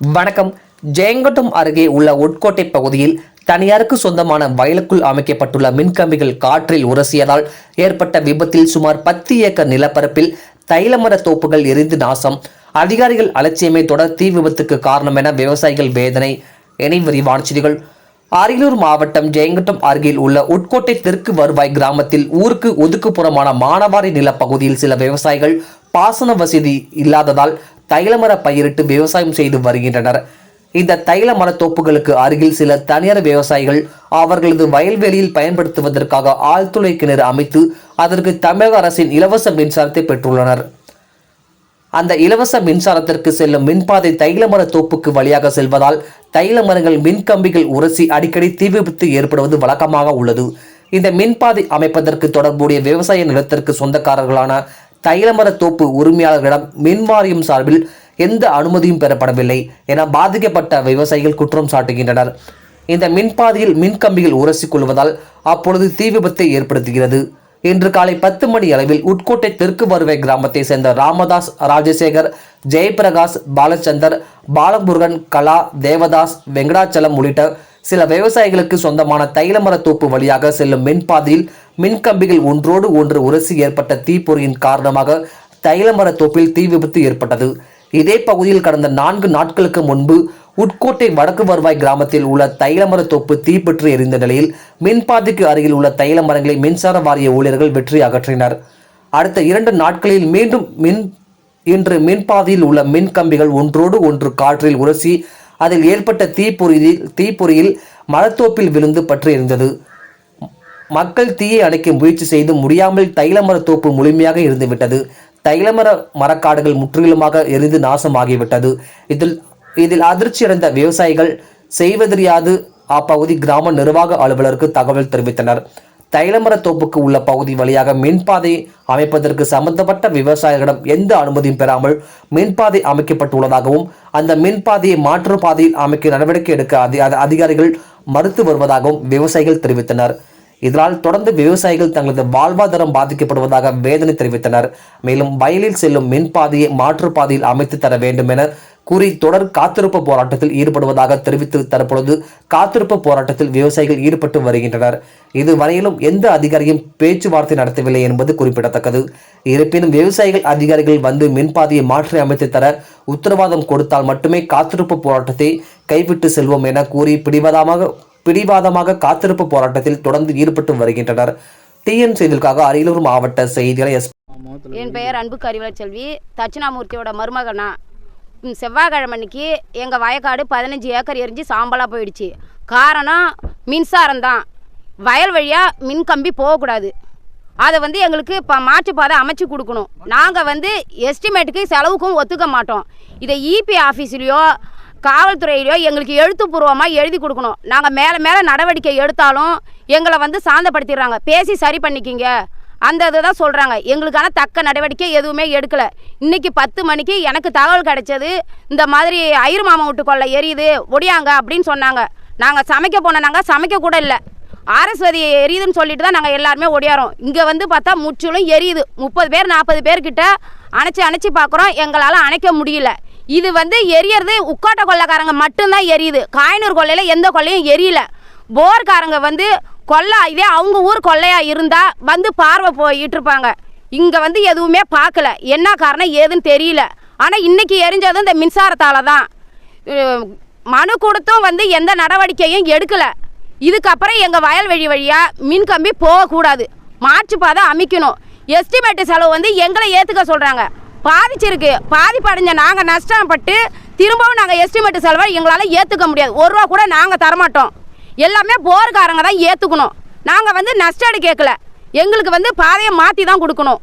வணக்கம். ஜெயங்கொட்டம் அருகே உள்ள உட்கோட்டை பகுதியில் தனியாருக்கு சொந்தமான வயலுக்குள் அமைக்கப்பட்டுள்ள மின்கம்பிகள் காற்றில் உரசியதால் ஏற்பட்ட விபத்தில் சுமார் பத்து ஏக்கர் நிலப்பரப்பில் தைலமர தோப்புகள் எரிந்து நாசம். அதிகாரிகள் அலட்சியமே தொடர் தீ விபத்துக்கு காரணம் என விவசாயிகள் வேதனை. இனி விரிவான செய்திகள். அரியலூர் மாவட்டம் ஜெயங்கட்டம் அருகில் உள்ள உட்கோட்டை தெற்கு வருவாய் கிராமத்தில் ஊருக்கு ஒதுக்குப்புறமான மானவாரி நிலப்பகுதியில் சில விவசாயிகள் பாசன வசதி இல்லாததால் தைலமர பயிரிட்டு விவசாயம் செய்து வருகின்றனர். இந்த தைல மரத்தோப்புகளுக்கு அருகில் சில தனியார் விவசாயிகள் அவர்களது வயல்வெளியில் பயன்படுத்துவதற்காக ஆழ்துளை கிணறு அமைத்து அதற்கு தமிழக அரசின் இலவச மின்சாரத்தை பெற்றுள்ளனர். அந்த இலவச மின்சாரத்திற்கு செல்லும் மின்பாதை தைலமர தோப்புக்கு வழியாக செல்வதால் தைல மரங்கள் மின்கம்பிகள் உரசி அடிக்கடி தீ விபத்து ஏற்படுவது வழக்கமாக உள்ளது. இந்த மின்பாதை அமைப்பதற்கு தொடர்புடைய விவசாய நிலத்திற்கு சொந்தக்காரர்களான தைலமர தோப்பு உரிமையாளர்களிடம் மின் வாரியம் சார்பில் எந்த அனுமதியும் பெறப்படவில்லை என பாதிக்கப்பட்ட விவசாயிகள் குற்றம் சாட்டுகின்றனர். இந்த மின்பாதையில் மின்கம்பிகள் உரசிக் கொள்வதால் அப்பொழுது தீ விபத்தை ஏற்படுத்துகிறது. இன்று காலை பத்து மணி அளவில் உட்கோட்டை தெற்கு வருவை கிராமத்தை சேர்ந்த ராமதாஸ் ராஜசேகர் ஜெயபிரகாஷ் பாலச்சந்தர் பாலமுருகன் கலா தேவதாஸ் வெங்கடாச்சலம் உள்ளிட்ட சில விவசாயிகளுக்கு சொந்தமான தைலமர தோப்பு வழியாக செல்லும் மின்பாதையில் மின்கம்பிகள் ஒன்றோடு ஒன்று உரசி ஏற்பட்ட தீப்பொறியின் காரணமாக தைலமர தோப்பில் தீ விபத்து ஏற்பட்டது. இதே பகுதியில் கடந்த நான்கு நாட்களுக்கு முன்பு உட்கோட்டை வடக்கு வருவாய் கிராமத்தில் உள்ள தைலமர தோப்பு தீப்பற்றி எரிந்த நிலையில் மின்பாதைக்கு அருகில் உள்ள தைல மரங்களை மின்சார வாரிய ஊழியர்கள் வெற்றி அகற்றினர். அடுத்த இரண்டு நாட்களில் மீண்டும் மின் இன்று மின்பாதையில் உள்ள மின் கம்பிகள் ஒன்றோடு ஒன்று காற்றில் உரசி அதில் ஏற்பட்ட தீப்பொறியில் தீப்பொறியில் மரத்தோப்பில் விழுந்து பற்றி இருந்தது மக்கள் தீயை அணைக்க முயற்சி செய்து முடியாமல் தைலமர தோப்பு முழுமையாக இருந்துவிட்டது தைலமர மரக்காடுகள் முற்றிலுமாக எரிந்து நாசமாகிவிட்டது. இதில் இதில் அதிர்ச்சியடைந்த விவசாயிகள் செய்வதறியாது அப்பகுதி கிராம நிர்வாக அலுவலருக்கு தகவல் தெரிவித்தனர். தைலமர தோப்புக்கு உள்ள பகுதி வழியாக மின்பாதை அமைப்பதற்கு சம்பந்தப்பட்ட விவசாயிகளிடம் எந்த அனுமதியும் பெறாமல் மின்பாதை அமைக்கப்பட்டுள்ளதாகவும் அந்த மின்பாதையை மாற்று பாதையில் அமைக்க நடவடிக்கை எடுக்க அதிகாரிகள் மறுத்து வருவதாகவும் விவசாயிகள் தெரிவித்தனர். இதனால் தொடர்ந்து விவசாயிகள் தங்களது வாழ்வாதாரம் பாதிக்கப்படுவதாக வேதனை தெரிவித்தனர். மேலும் வயலில் செல்லும் மின்பாதையை மாற்றுப்பாதையில் அமைத்து தர வேண்டும் என கூறி தொடர் காத்திருப்பு போராட்டத்தில் ஈடுபடுவதாக தெரிவித்து தரப்பொழுது காத்திருப்பு போராட்டத்தில் விவசாயிகள் ஈடுபட்டு வருகின்றனர். இதுவரையிலும் எந்த அதிகாரியும் பேச்சுவார்த்தை நடத்தவில்லை என்பது குறிப்பிடத்தக்கது. இருப்பினும் விவசாயிகள் அதிகாரிகள் வந்து மின்பாதையை மாற்றி அமைத்து தர உத்தரவாதம் கொடுத்தால் மட்டுமே காத்திருப்பு போராட்டத்தை கைவிட்டு செல்வோம் என கூறி பிடிவாதமாக பிடிவாதமாக காத்திருப்பு போராட்டத்தில் தொடர்ந்து ஈடுபட்டு வருகின்றனர். டிஎன் செய்திகளுக்காக அரியலூர் மாவட்ட செய்திகளை எஸ். என் பெயர் அன்பு கரிவலச்செல்வி தட்சிணாமூர்த்தியோட மருமகனா செவ்வாய்க்கிழமை அன்னைக்கு எங்கள் வயக்காடு பதினஞ்சு ஏக்கர் எரிஞ்சு சாம்பலாக போயிடுச்சு. காரணம் மின்சாரம் தான். வயல் வழியாக மின் கம்பி போகக்கூடாது. அதை வந்து எங்களுக்கு இப்போ மாற்றுப்பாதை அமைச்சு கொடுக்கணும். நாங்கள் வந்து எஸ்டிமேட்டுக்கு செலவுக்கும் ஒத்துக்க மாட்டோம். இதை இபி ஆஃபீஸ்லேயோ காவல்துறையிலையோ எங்களுக்கு எழுத்துப்பூர்வமாக எழுதி கொடுக்கணும். நாங்கள் மேலே மேலே நடவடிக்கை எடுத்தாலும் எங்களை வந்து சாந்தப்படுத்திடுறாங்க. பேசி சரி பண்ணிக்கிங்க. அந்த இதை தான் சொல்கிறாங்க எங்களுக்கான தக்க நடவடிக்கை எதுவுமே எடுக்கலை. இன்னைக்கு பத்து மணிக்கு எனக்கு தகவல் கிடைச்சது இந்த மாதிரி ஐயர் மாமா வீட்டு கொள்ளை எரியுது ஒடியாங்க அப்படின்னு சொன்னாங்க. நாங்கள் சமைக்க போன நாங்கள் சமைக்க கூட இல்லை. ஆர்எஸ்வதி எரியுதுன்னு சொல்லிட்டு தான் நாங்கள் எல்லாருமே ஒடியாரோம் இங்கே வந்து பார்த்தா முற்றிலும் எரியுது. முப்பது பேர் நாற்பது பேர்கிட்ட அணைச்சி அணைச்சி பார்க்குறோம் எங்களால் அணைக்க முடியல. இது வந்து எரியறது உக்காட்ட கொள்ளைக்காரங்க மட்டும்தான் எரியுது. காயனூர் கொள்ளையில் எந்த கொள்ளையும் எரியல. போர்க்காரங்க வந்து கொள்ளை இதே அவங்க ஊர் கொள்ளையாக இருந்தால் வந்து பார்வை போயிட்டு இருப்பாங்க. இங்கே வந்து எதுவுமே பார்க்கல. என்ன காரணம் ஏதுன்னு தெரியல. ஆனால் இன்றைக்கி எரிஞ்சது இந்த மின்சாரத்தால் தான் மனு கொடுத்தும் வந்து எந்த நடவடிக்கையும் எடுக்கலை. இதுக்கப்புறம் எங்க வயல்வெளி வழியாக மின் கம்பி போகக்கூடாது. மாற்று பாதை அமைக்கணும். எஸ்டிமேட்டு செலவு வந்து எங்களை ஏற்றுக்க சொல்கிறாங்க பாதிச்சிருக்கு. பாதிப்படைஞ்ச நாங்கள் நஷ்டப்பட்டு திரும்பவும் நாங்கள் எஸ்டிமேட்டு செலவை எங்களால் ஏற்றுக்க முடியாது. ஒரு ரூபா கூட நாங்கள் தரமாட்டோம். எல்லாமே போர்க்காரங்க தான் ஏற்றுக்கணும் நாங்கள் வந்து நஷ்டடு கேட்கல. எங்களுக்கு வந்து பாதையை மாற்றி தான் கொடுக்கணும்.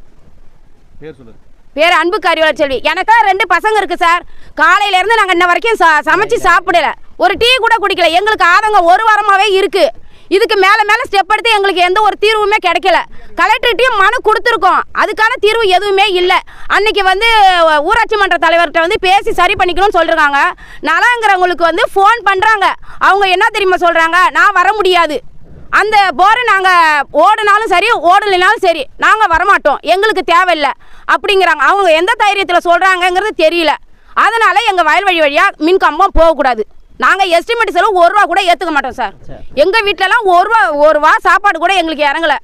பேர் அன்புக்கு அறிவலர் செல்வி. எனக்கு ரெண்டு பசங்க இருக்குது சார். காலையிலேருந்து நாங்கள் இன்ன வரைக்கும் சா சமைச்சு சாப்பிடல. ஒரு டீ கூட குடிக்கல. எங்களுக்கு ஆதங்கம் ஒரு வாரமாகவே இருக்குது இதுக்கு மேலே மேலே ஸ்டெப் எடுத்து எங்களுக்கு எந்த ஒரு தீர்வுமே கிடைக்கல. கலெக்டர்கிட்டையும் மனு கொடுத்துருக்கோம். அதுக்கான தீர்வு எதுவுமே இல்லை. அன்னைக்கு வந்து ஊராட்சி மன்ற தலைவர்கிட்ட வந்து பேசி சரி பண்ணிக்கணும்னு சொல்லிருக்காங்க. நலங்கிறவங்களுக்கு வந்து ஃபோன் பண்ணுறாங்க அவங்க என்ன தெரியுமா சொல்கிறாங்க நான் வர முடியாது. அந்த போரை நாங்கள் ஓடினாலும் சரி ஓடலைனாலும் சரி நாங்கள் வரமாட்டோம். எங்களுக்கு தேவையில்லை. அப்படிங்கிறாங்க. அவங்க எந்த தைரியத்தில் சொல்கிறாங்கங்கிறது தெரியல. அதனால் எங்கள் வயல்வெளி வழியாக மின் கம்பம் போகக்கூடாது. நாங்கள் எஸ்டிமேட் செலவு ஒரு ரூபா கூட ஏற்றுக்க மாட்டோம் சார். எங்கள் வீட்டிலலாம் ஒரு ரூபா ஒரு ரூபா சாப்பாடு கூட எங்களுக்கு இறங்கல.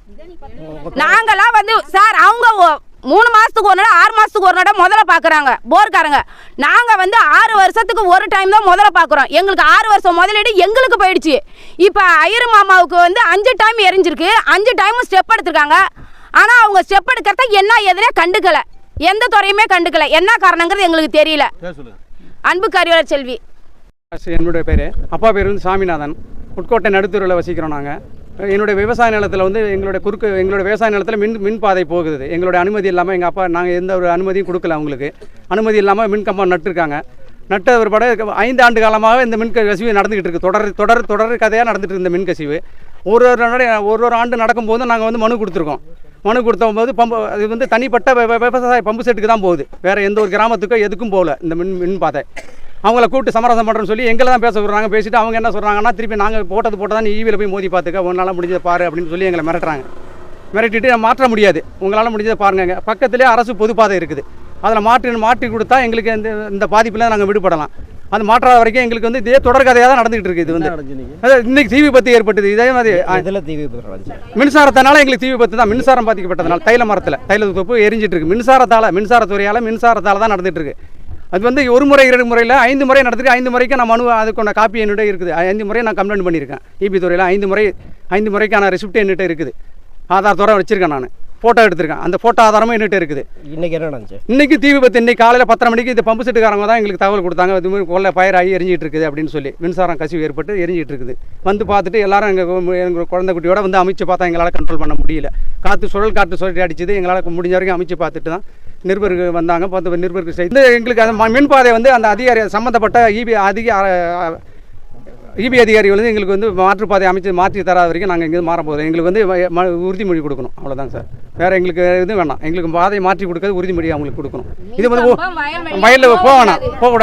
நாங்களாம் வந்து சார் அவங்க மூணு மாதத்துக்கு ஒரு நட ஆறு மாதத்துக்கு ஒரு நட முதல்ல பார்க்குறாங்க போர்க்காரங்க. நாங்கள் வந்து ஆறு வருஷத்துக்கு ஒரு டைம் தான் முதல்ல பார்க்குறோம் எங்களுக்கு ஆறு வருஷம் முதலீடு எங்களுக்கு போயிடுச்சு. இப்போ ஐயரு மாமாவுக்கு வந்து அஞ்சு டைம் எரிஞ்சிருக்கு. அஞ்சு டைமும் ஸ்டெப் எடுத்திருக்காங்க. ஆனால் அவங்க ஸ்டெப் எடுக்கிறத என்ன எதுனே கண்டுக்கல. எந்த துறையுமே கண்டுக்கல. என்ன காரணங்கிறது எங்களுக்கு தெரியல. அன்பு கரிவலர் செல்வி. என்னுடைய பேர். அப்பா பேர் வந்து சாமிநாதன். உட்கோட்டை நடுத்தூரில் வசிக்கிறோம் நாங்கள் என்னுடைய விவசாய நிலத்தில் வந்து எங்களுடைய குறுக்கு எங்களுடைய விவசாய நிலத்தில் மின் மின் பாதை போகுது. எங்களுடைய அனுமதி இல்லாமல் எங்கள் அப்பா நாங்கள் எந்த ஒரு அனுமதியும் கொடுக்கல அவங்களுக்கு. அனுமதி இல்லாமல் மின் கம்பம் நட்டுருக்காங்க. நட்ட பிற்பாடு ஐந்து ஆண்டு காலமாக இந்த மின் கசிவு நடந்துகிட்டு இருக்குது தொடர் தொடர் தொடர் கதையாக நடந்துட்டு இருந்த மின் கசிவு. ஒரு ஒரு ஒரு ஒரு ஆண்டு நடக்கும்போது நாங்கள் வந்து மனு கொடுத்துருக்கோம். மனு கொடுத்த போது பம்பு அது வந்து தனிப்பட்ட விவசாய பம்பு செட்டுக்கு தான் போகுது. வேறு எந்த ஒரு கிராமத்துக்கோ எதுக்கும் போகல இந்த மின் மின் பாதை. அவங்கள கூப்பிட்டு சமரசம் பண்ணுறோன்னு சொல்லி எங்களை தான் பேச விடுறாங்க. பேசிட்டு அவங்க என்ன சொல்கிறாங்கன்னா திருப்பி நாங்கள் போட்டது போட்டதான் நீ ஈவியில் போய் மோதி பார்த்துக்க உங்களால் முடிஞ்சதை பாரு அப்படின்னு சொல்லி எங்களை மிரட்டுறாங்க. மிரட்டிட்டு மாற்ற முடியாது. உங்களால் முடிஞ்சதை பாருங்க பக்கத்துலேயே அரசு பொதுப்பாதை இருக்குது. அதில் மாற்றி மாற்றி கொடுத்தா எங்களுக்கு இந்த இந்த பாதிப்பில் நாங்கள் விடுபடலாம். அது மாற்றாத வரைக்கும் எங்களுக்கு வந்து இதே தொடர் கதையாக தான் நடந்துகிட்டு இருக்குது இது வந்து. இன்னைக்கு? தீ விபத்து ஏற்பட்டது. இதே மாதிரி இதில் தீ விபத்து மின்சாரத்தினால எங்களுக்கு தீ விபத்து தான். மின்சாரம் பாதிக்கப்பட்டதுனால தைல மரத்தில். தைல தொப்பு எரிஞ்சிட்டு இருக்கு. மின்சாரத்தால் மின்சாரத்துறையால் மின்சாரத்தால் தான் நடந்துட்டு இருக்கு. அது வந்து ஒரு முறை இரண்டு முறையில் ஐந்து முறை நடந்துட்டு ஐந்து முறைக்கு நான் மனு அதுக்கான காப்பி என்னிட்ட இருக்குது. ஐந்து முறை நான் கம்ப்ளைண்ட் பண்ணியிருக்கேன். இபி துறையில் ஐந்து முறை ஐந்து முறைக்கான ரெசிப்ட் என்னிட்ட இருக்குது. ஆதார் துறை வச்சிருக்கேன் நான். ஃபோட்டோ எடுத்திருக்கேன். அந்த ஃபோட்டோ ஆதாரமும் என்னிட்ட இருக்குது. இன்னைக்கு என்ன நடந்துச்சு? இன்னைக்கு தீ விபத்து இன்னைக்கு காலையில் பத்தரை மணிக்கு இந்த பம்பு செட்டுக்காரங்க தான் எங்களுக்கு தகவல் கொடுத்தாங்க. இது மாதிரி கொள்ள ஃபயர் ஆகி எரிஞ்சிட்டு இருக்குது அப்படின்னு சொல்லி. மின்சாரம் கசிவு ஏற்பட்டு எரிஞ்சிட்டு இருக்குது. வந்து பார்த்துட்டு எல்லாரும் எங்கள் எங்கள் குழந்தை குட்டியோட வந்து அமைச்சு பார்த்தா எங்களால் கண்ட்ரோல் பண்ண முடியல. காற்று சுழல் காற்று சுழட்டி அடிச்சது. எங்களால் முடிஞ்ச வரைக்கும் அமைச்சு பார்த்துட்டு தான் நிருபர்கள் வந்தாங்க பார்த்து நிருபர்கள் செய்து எங்களுக்கு அந்த மின்பாதை வந்து அந்த அதிகாரி சம்மந்தப்பட்ட இபி அதிக இபி அதிகாரிகள் வந்து எங்களுக்கு வந்து மாற்றுப்பாதை அமைச்சு மாற்றி தராத வரைக்கும் நாங்கள் இங்கேருந்து மாற போகிறோம் எங்களுக்கு வந்து உறுதிமொழி கொடுக்கணும் அவ்வளோதாங்க சார். வேறு எங்களுக்கு இது வேணாம். எங்களுக்கு பாதையை மாற்றி கொடுக்கறது உறுதிமொழி அவங்களுக்கு கொடுக்கணும். இது வந்து வயல் வயலில் போக வேணாம் போகக்கூடாது.